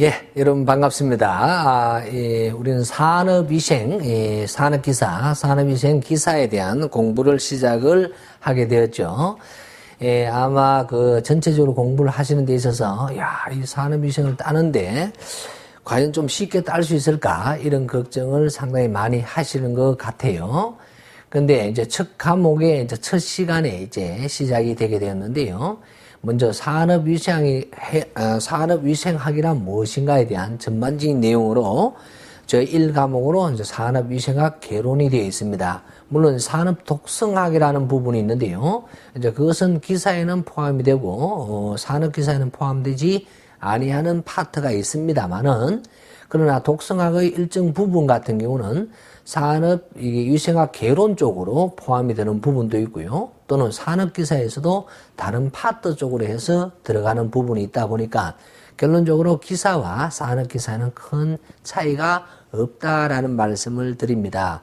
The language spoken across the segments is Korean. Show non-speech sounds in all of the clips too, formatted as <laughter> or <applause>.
예, 여러분 반갑습니다. 아, 예, 우리는 산업위생, 예, 산업기사, 산업위생 기사에 대한 공부를 시작을 하게 되었죠. 예, 아마 그 전체적으로 공부를 하시는 데 있어서, 야, 이 산업위생을 따는데, 과연 좀 쉽게 딸 수 있을까? 이런 걱정을 상당히 많이 하시는 것 같아요. 근데 이제 첫 과목에 이제 첫 시간에 이제 시작이 되게 되었는데요. 먼저 산업위생이 어, 산업위생학이란 무엇인가에 대한 전반적인 내용으로 저 1과목으로 이제 산업위생학 개론이 되어 있습니다. 물론 산업 독성학이라는 부분이 있는데요. 이제 그것은 기사에는 포함이 되고 어, 산업 기사에는 포함되지 아니하는 파트가 있습니다만은 그러나 독성학의 일정 부분 같은 경우는 산업 위생학 개론 쪽으로 포함이 되는 부분도 있고요. 또는 산업 기사에서도 다른 파트 쪽으로 해서 들어가는 부분이 있다 보니까 결론적으로 기사와 산업 기사는 큰 차이가 없다라는 말씀을 드립니다.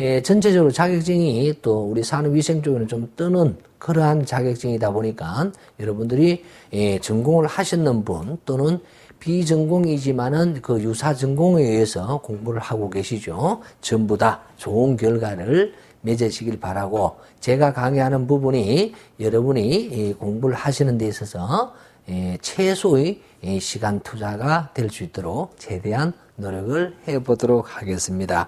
예, 전체적으로 자격증이 또 우리 산업위생 쪽에는 좀 뜨는 그러한 자격증이다 보니까 여러분들이 예, 전공을 하셨는 분 또는 비전공이지만은 그 유사 전공에 의해서 공부를 하고 계시죠. 전부 다 좋은 결과를 맺으시길 바라고 제가 강의하는 부분이 여러분이 공부를 하시는 데 있어서 예, 최소의 시간 투자가 될 수 있도록 최대한 노력을 해보도록 하겠습니다.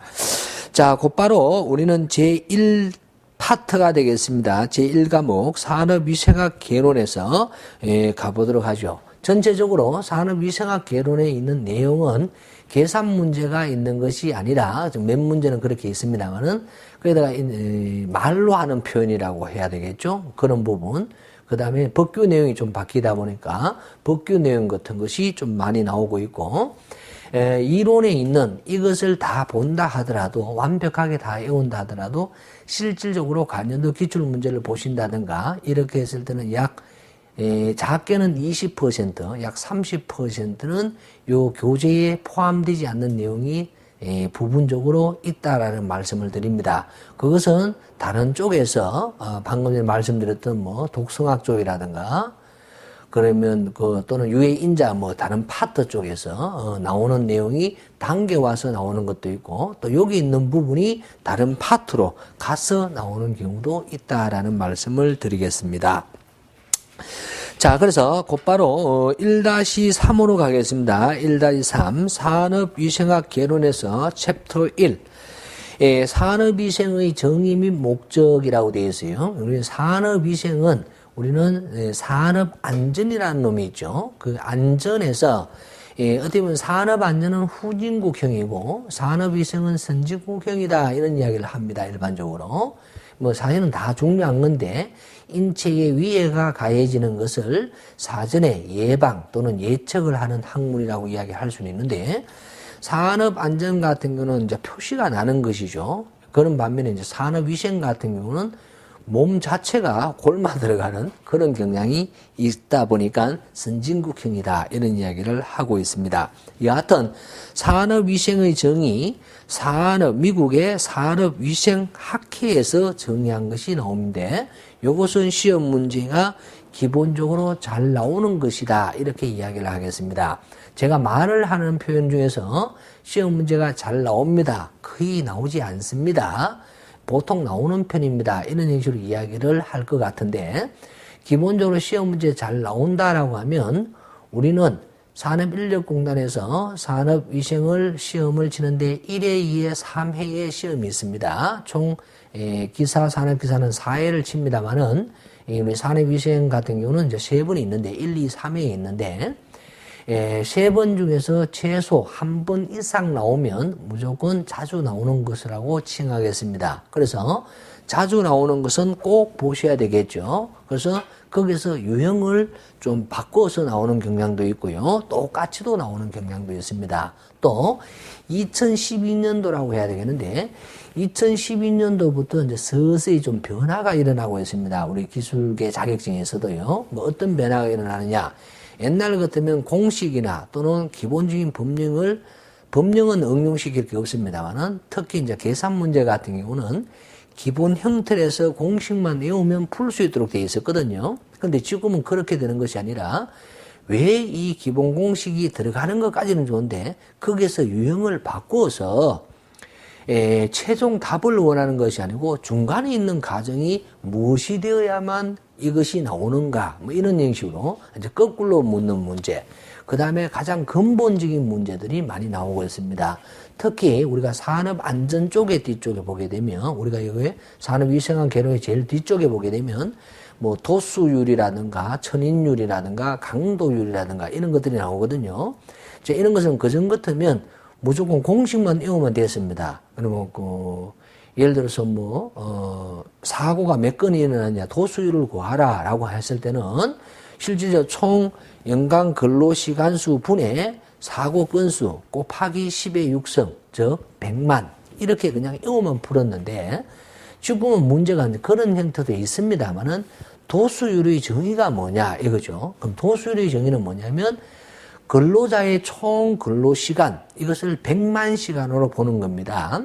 자, 곧바로 우리는 제1 파트가 되겠습니다. 제1과목 산업위생학 개론에서 예, 가보도록 하죠. 전체적으로 산업위생학 개론에 있는 내용은 계산 문제가 있는 것이 아니라 몇 문제는 그렇게 있습니다만은 거기다가 말로 하는 표현이라고 해야 되겠죠. 그런 부분. 그 다음에 법규 내용이 좀 바뀌다 보니까 법규 내용 같은 것이 좀 많이 나오고 있고 에, 이론에 있는 이것을 다 본다 하더라도 완벽하게 다 외운다 하더라도 실질적으로 관련도 기출 문제를 보신다든가 이렇게 했을 때는 약 에, 작게는 20%, 약 30%는 요 교재에 포함되지 않는 내용이 에, 부분적으로 있다라는 말씀을 드립니다. 그것은 다른 쪽에서 어, 방금 전에 말씀드렸던 뭐 독성학 쪽이라든가 그러면 그 또는 유해 인자 뭐 다른 파트 쪽에서 어, 나오는 내용이 당겨 와서 나오는 것도 있고 또 여기 있는 부분이 다른 파트로 가서 나오는 경우도 있다라는 말씀을 드리겠습니다. 자, 그래서 곧바로 1-3으로 어, 가겠습니다. 1-3 산업위생학 개론에서 챕터 1 예, 산업위생의 정의 및 목적이라고 되어 있어요. 우리 산업위생은 우리는 예, 산업안전이라는 놈이 있죠. 그 안전에서 예, 어떻게 보면 산업안전은 후진국형이고 산업위생은 선진국형이다 이런 이야기를 합니다. 일반적으로. 뭐 사실은 다 중요한 건데 인체에 위해가 가해지는 것을 사전에 예방 또는 예측을 하는 학문이라고 이야기할 수는 있는데 산업 안전 같은 경우는 이제 표시가 나는 것이죠. 그런 반면에 이제 산업 위생 같은 경우는 몸 자체가 골마 들어가는 그런 경향이 있다 보니까 선진국형이다 이런 이야기를 하고 있습니다. 여하튼 산업위생의 정의 산업 미국의 산업위생 학회에서 정의한 것이 나오는데 이것은 시험 문제가 기본적으로 잘 나오는 것이다 이렇게 이야기를 하겠습니다. 제가 말을 하는 표현 중에서 시험 문제가 잘 나옵니다. 거의 나오지 않습니다. 보통 나오는 편입니다. 이런 식으로 이야기를 할 것 같은데 기본적으로 시험 문제 잘 나온다라고 하면 우리는 산업인력공단에서 산업위생을 시험을 치는데 1회, 2회, 3회의 시험이 있습니다. 총 기사, 산업기사는 4회를 칩니다만은 우리 산업위생 같은 경우는 이제 세 번이 있는데 1, 2, 3회에 있는데 예, 세 번 중에서 최소 한 번 이상 나오면 무조건 자주 나오는 것이라고 칭하겠습니다. 그래서 자주 나오는 것은 꼭 보셔야 되겠죠. 그래서 거기서 유형을 좀 바꿔서 나오는 경향도 있고요. 똑같이도 나오는 경향도 있습니다. 또 2012년도라고 해야 되겠는데 2012년도부터 이제 서서히 좀 변화가 일어나고 있습니다. 우리 기술계 자격증에서도요. 뭐 어떤 변화가 일어나느냐? 옛날 같으면 공식이나 또는 기본적인 법령을 법령은 응용시킬 게 없습니다만은 특히 이제 계산 문제 같은 경우는 기본 형태에서 공식만 외우면 풀 수 있도록 되어 있었거든요. 근데 지금은 그렇게 되는 것이 아니라 왜 이 기본 공식이 들어가는 것까지는 좋은데 거기에서 유형을 바꾸어서 에, 최종 답을 원하는 것이 아니고 중간에 있는 과정이 무엇이 되어야만 이것이 나오는가 뭐 이런 형식으로 이제 거꾸로 묻는 문제 그 다음에 가장 근본적인 문제들이 많이 나오고 있습니다. 특히 우리가 산업 안전 쪽에 뒤쪽에 보게 되면 우리가 여기 산업 위생한 개론의 제일 뒤쪽에 보게 되면 뭐 도수율이라든가 천인율이라든가 강도율이라든가 이런 것들이 나오거든요. 이제 이런 것은 그전 같으면 무조건 공식만 외우면 됐습니다. 그러면 그 예를 들어서 뭐 어, 사고가 몇 건이 일어났냐 도수율을 구하라라고 했을 때는 실질적 총 연간 근로 시간 수 분의 사고 건수 곱하기 10의 6성 즉 100만 이렇게 그냥 외우면 풀었는데 지금은 문제가 그런 형태도 있습니다만은 도수율의 정의가 뭐냐 이거죠. 그럼 도수율의 정의는 뭐냐면 근로자의 총 근로 시간 이것을 100만 시간으로 보는 겁니다.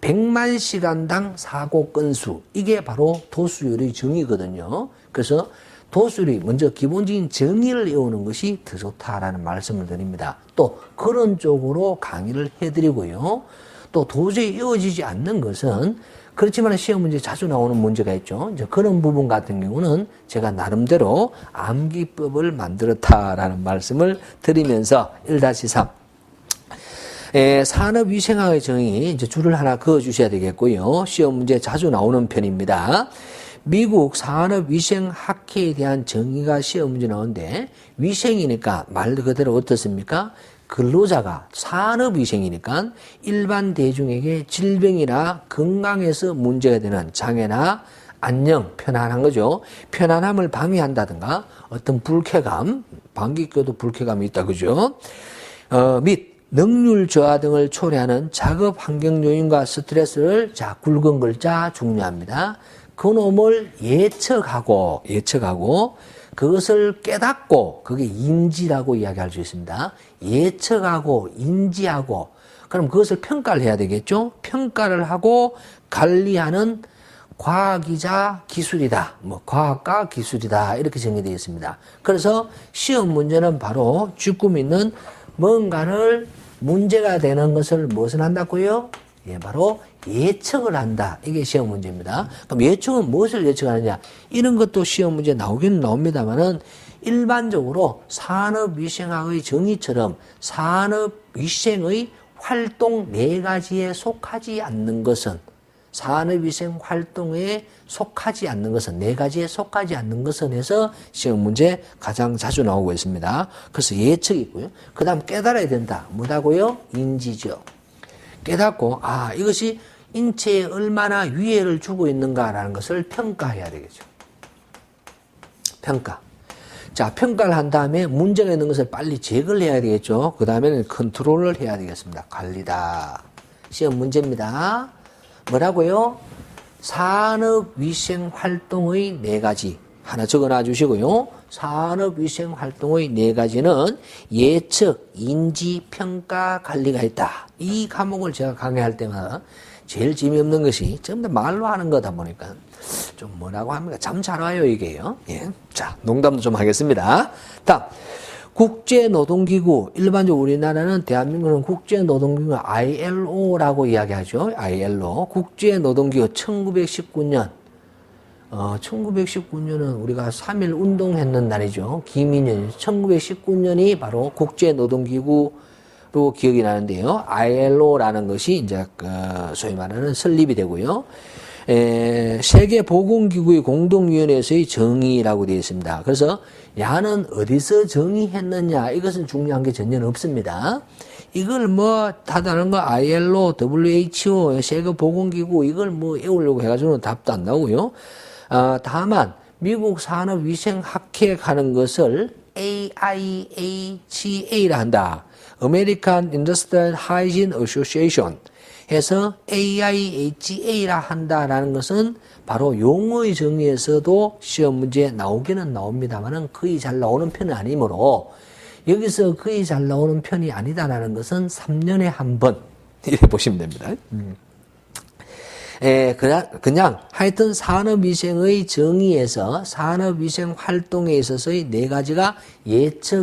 100만 시간당 사고 건수 이게 바로 도수율의 정의거든요. 그래서 도수율이 먼저 기본적인 정의를 외우는 것이 더 좋다라는 말씀을 드립니다. 또 그런 쪽으로 강의를 해드리고요. 또 도저히 이어지지 않는 것은 그렇지만 시험 문제 자주 나오는 문제가 있죠. 이제 그런 부분 같은 경우는 제가 나름대로 암기법을 만들었다라는 말씀을 드리면서 1-3 에, 산업위생학의 정의 이제 줄을 하나 그어 주셔야 되겠고요. 시험 문제 자주 나오는 편입니다. 미국 산업위생학회에 대한 정의가 시험 문제 나오는데 위생이니까 말 그대로 어떻습니까? 근로자가 산업위생이니까 일반 대중에게 질병이나 건강에서 문제가 되는 장애나 안녕, 편안한 거죠. 편안함을 방해한다든가 어떤 불쾌감, 방귀껴도 불쾌감이 있다 그죠? 어, 및 능률 저하 등을 초래하는 작업 환경 요인과 스트레스를 자 굵은 글자 중요합니다. 그놈을 예측하고 예측하고 그것을 깨닫고 그게 인지라고 이야기할 수 있습니다. 예측하고 인지하고 그럼 그것을 평가를 해야 되겠죠. 평가를 하고 관리하는 과학이자 기술이다. 뭐 과학과 기술이다. 이렇게 정의되어 있습니다. 그래서 시험 문제는 바로 쥐꿈 있는 뭔가를 문제가 되는 것을 무엇을 한다고요? 예, 바로 예측을 한다. 이게 시험 문제입니다. 그럼 예측은 무엇을 예측하느냐? 이런 것도 시험 문제 나오기는 나옵니다만은 일반적으로 산업위생학의 정의처럼 산업위생의 활동 네 가지에 속하지 않는 것은 산업위생 활동에 속하지 않는 것은 네 가지에 속하지 않는 것은 해서 시험 문제 가장 자주 나오고 있습니다. 그래서 예측이 있고요. 그 다음 깨달아야 된다. 뭐다고요? 인지죠. 깨닫고 아 이것이 인체에 얼마나 위해를 주고 있는가라는 것을 평가해야 되겠죠. 평가. 자, 평가를 한 다음에 문제가 있는 것을 빨리 제거를 해야 되겠죠. 그 다음에는 컨트롤을 해야 되겠습니다. 관리다. 시험 문제입니다. 뭐라고요? 산업위생 활동의 네 가지. 하나 적어 놔 주시고요. 산업위생 활동의 네 가지는 예측, 인지, 평가, 관리가 있다. 이 과목을 제가 강의할 때마다 제일 재미없는 것이 전부 다 말로 하는 거다 보니까 좀 뭐라고 합니까? 참잘 와요, 이게요. 예. 자, 농담도 좀 하겠습니다. 다음. 국제노동기구, 일반적으로 우리나라는 대한민국은 국제노동기구 ILO라고 이야기하죠. ILO. 국제노동기구 1919년, 어, 1919년은 우리가 3일 운동했는 날이죠. 김인년. 1919년이 바로 국제노동기구로 기억이 나는데요. ILO라는 것이 이제, 그, 소위 말하는 설립이 되고요. 에, 세계보건기구의 공동위원회에서의 정의라고 되어 있습니다. 그래서 야는 어디서 정의했느냐 이것은 중요한 게 전혀 없습니다. 이걸 뭐 다다른 거 ILO, WHO, 세계보건기구 이걸 뭐 외우려고 해가지고는 답도 안 나오고요. 아, 다만 미국 산업위생학회에 가는 것을 AIHA라 한다. American Industrial Hygiene Association 해서 AIHA라 한다라는 것은 바로 용어의 정의에서도 시험 문제에 나오기는 나옵니다만은 거의 잘 나오는 편은 아니므로 여기서 거의 잘 나오는 편이 아니다라는 것은 3년에 한 번 <laughs> 이렇게 보시면 됩니다. 음. 에, 그냥, 그냥 하여튼 산업위생의 정의에서 산업위생 활동에 있어서의 네 가지가 예측